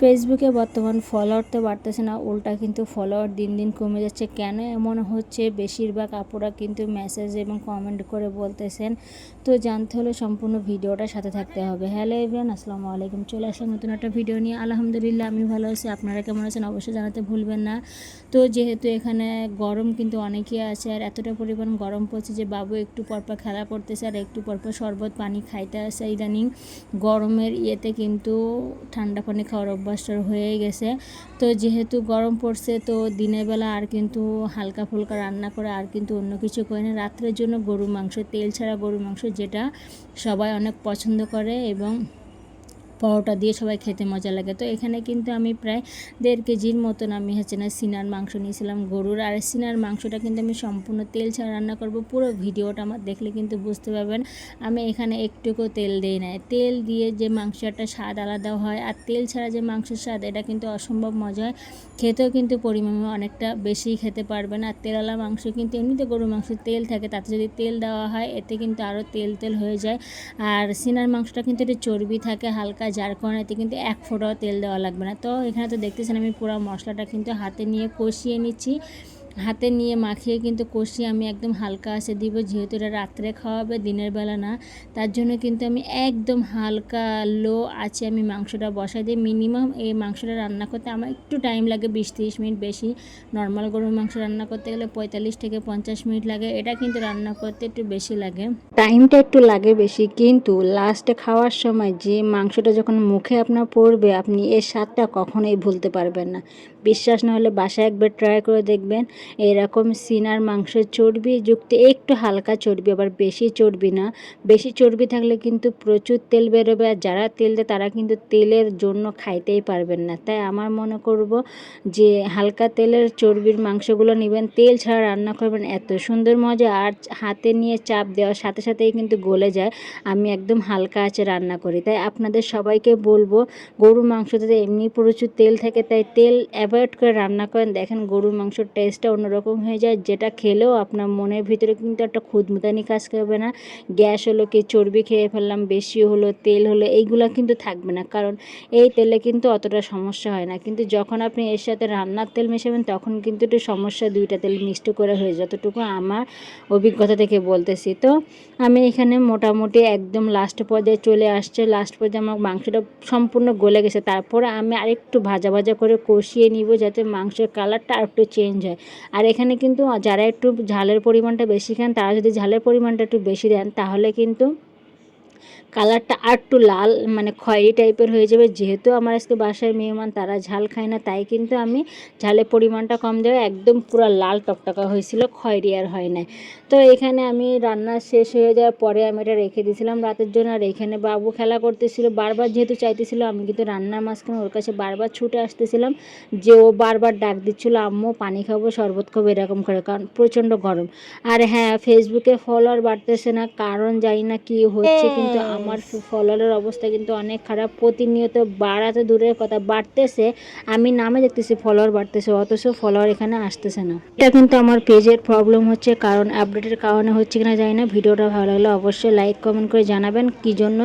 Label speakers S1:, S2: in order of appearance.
S1: ফেসবুকে বর্তমান ফলোয়ার তো বাড়তেছে না, উল্টা কিন্তু ফলোয়ার দিন দিন কমে যাচ্ছে। কেন এমন হচ্ছে? বেশিরভাগ আপুরা কিন্তু মেসেজ এবং কমেন্ট করে বলতেছেন। তো জানতে হলে সম্পূর্ণ ভিডিওটার সাথে থাকতে হবে। হ্যালো এভরিওয়ান আসসালামু আলাইকুম। চলে আসলাম নতুন একটা ভিডিও নিয়ে। আলহামদুলিল্লাহ, আমি ভালো আছি। আপনারা কেমন আছেন? অবশ্যই জানাতে ভুলবেন না। তো যেহেতু এখানে গরম কিন্তু অনেকই আছে, আর এতটা পরিমাণ গরম পড়ছে যে বাবু একটু পরপর খেলা করতেছে আর একটু পরপর শরবত পানি খাইতে আসে ইদানিং। গরমের ইয়েতে কিন্তু ঠান্ডা পানি খাওয়ার অভ্যাসটা হয়ে গেছে। তো যেহেতু গরম পড়ছে, তো দিনের বেলা আর কিন্তু হালকা ফুলকা রান্না করে আর কিন্তু অন্য কিছু করে না। রাত্রের জন্য গরু মাংস, তেল ছাড়া গরু মাংস যেটা সবাই অনেক পছন্দ করে এবং পরোটা দিয়ে সবাই খেতে মজা লাগে। তো এখানে কিন্তু আমি প্রায় দেড় কেজির মতন আমি হচ্ছে না সিনার মাংস নিয়েছিলাম গরুর। আর সিনার মাংসটা কিন্তু আমি সম্পূর্ণ তেল ছাড়া রান্না করব। পুরো ভিডিওটা আমার দেখলে কিন্তু বুঝতে পারবেন, আমি এখানে একটুকু তেল দিই না তেল দিয়ে যে মাংসটা স্বাদ আলাদা হয়, আর তেল ছাড়া যে মাংসের স্বাদ, এটা কিন্তু অসম্ভব মজা হয়। খেতেও কিন্তু পরিমাণে অনেকটা বেশি খেতে পারবেন। আর তেলালা মাংস কিন্তু এমনিতে গরুর মাংসের তেল থাকে, তাতে যদি তেল দেওয়া হয়, এতে কিন্তু আরও তেল তেল হয়ে যায়। আর সিনার মাংসটা কিন্তু একটু চর্বি থাকে, হালকা যার কারণেতে কিন্তু এক ফোঁটাও তেল দেওয়া লাগবে না। তো এখানে তো দেখতেছেন আমি পুরো মশলাটা কিন্তু হাতে নিয়ে কষিয়ে নিচ্ছি। হাতে নিয়ে মাখিয়ে কিন্তু কষিয়ে আমি একদম হালকা আসে দিব। যেহেতু এটা রাত্রে খাওয়াবে, দিনের বেলা না, তার জন্য কিন্তু আমি একদম হালকা লো আছে আমি মাংসটা বসাই দিই। মিনিমাম এই মাংসটা রান্না করতে আমার একটু টাইম লাগে বিশ তিরিশ মিনিট বেশি। নর্মাল গরুর মাংস রান্না করতে গেলে পঁয়তাল্লিশ থেকে পঞ্চাশ মিনিট লাগে, এটা কিন্তু রান্না করতে একটু বেশি লাগে। টাইমটা একটু লাগে বেশি, কিন্তু লাস্টে খাওয়ার সময় যে মাংসটা যখন মুখে আপনার পড়বে, আপনি এর স্বাদটা কখনোই ভুলতে পারবেন না। বিশ্বাস না হলে বাসায় একবার ট্রাই করে দেখবেন। এরকম সিনার মাংসের চর্বি, যুক্ত একটু হালকা চর্বি, আবার বেশি চর্বি না। বেশি চর্বি থাকলে কিন্তু প্রচুর তেল বেরোবে, আর যারা তেল দেয় তারা কিন্তু তেলের জন্য খাইতেই পারবেন না। তাই আমার মনে করব যে হালকা তেলের চর্বির মাংসগুলো নেবেন। তেল ছাড়া রান্না করবেন, এত সুন্দর মজা। আর হাতে নিয়ে চাপ দেওয়ার সাথে সাথেই কিন্তু গলে যায়। আমি একদম হালকা আছে রান্না করি। তাই আপনাদের সবাইকে বলব, গরুর গরু মাংসতে এমনি প্রচুর তেল থাকে, তাই তেল অ্যাভয়েড করে রান্না করেন। দেখেন গরুর মাংসর টেস্টটা অন্যরকম হয়ে যায়, যেটা খেলেও আপনার মনের ভিতরে কিন্তু একটা খুদমুদানি কাজ করবে না। গ্যাস হলো কি, চর্বি খেয়ে ফেললাম বেশি হলো, তেল হলো, এইগুলো কিন্তু থাকবে না। কারণ এই তেলে কিন্তু অতটা সমস্যা হয় না। কিন্তু যখন আপনি এর সাথে রান্নার তেল মেশাবেন, তখন কিন্তু একটু সমস্যা দুইটা তেল মিক্সড করে হয়ে যতটুকু আমার অভিজ্ঞতা থেকে বলতেছি। তো আমি এখানে মোটামুটি একদম লাস্ট পর্যায়ে চলে আসছে। লাস্ট পর্যায়ে আমার মাংসটা সম্পূর্ণ গলে গেছে। তারপরে আমি আরেকটু ভাজা ভাজা করে কষিয়ে নিব, যাতে মাংসের কালারটা আর একটু চেঞ্জ হয়। আর এখানে কিন্তু যারা একটু ঝালের পরিমাণটা বেশি খান, তারা যদি ঝালের পরিমাণটা একটু বেশি দেন, তাহলে কিন্তু কালারটা আর একটু লাল মানে খয়েরি টাইপের হয়ে যাবে। যেহেতু আমার আজকে বাসায় মেহমান তারা ঝাল খায় না তাই কিন্তু আমি ঝালের পরিমাণটা কম দেওয়া একদম পুরো লাল টকটকা হয়েছিল খয়েরি আর হয় না তো এখানে আমি রান্না শেষ হয়ে যাওয়ার পরে আমি এটা রেখে দিয়েছিলাম রাতের জন্য। আর এখানে বাবু খেলা করতেছিল বারবার যেহেতু চাইতেছিল আমি কিন্তু রান্নার মাঝখানে ওর কাছে বারবার ছুটে আসতেছিলাম যে ও বারবার ডাক দিচ্ছিল আম্মু পানি খাব শরবত খাব এরকম করে কারণ প্রচণ্ড গরম। আর হ্যাঁ ফেসবুকে ফলোয়ার বাড়তেছে না কারণ জানি না কি হচ্ছে কিন্তু আমার ফলোয়ারের অবস্থা কিন্তু অনেক খারাপ। প্রতিনিয়ত বাড়াতে দূরের কথা বাড়তেছে। আমি নামে দেখতেছি ফলোয়ার বাড়তেছে অথচ ফলোয়ার এখানে আসতেছে না। এটা কিন্তু আমার পেজের প্রবলেম হচ্ছে কারণ আপডেটের কারণে হচ্ছে কিনা জানি না। ভিডিওটা ভালো লাগলে অবশ্যই লাইক কমেন্ট করে জানাবেন কী জন্য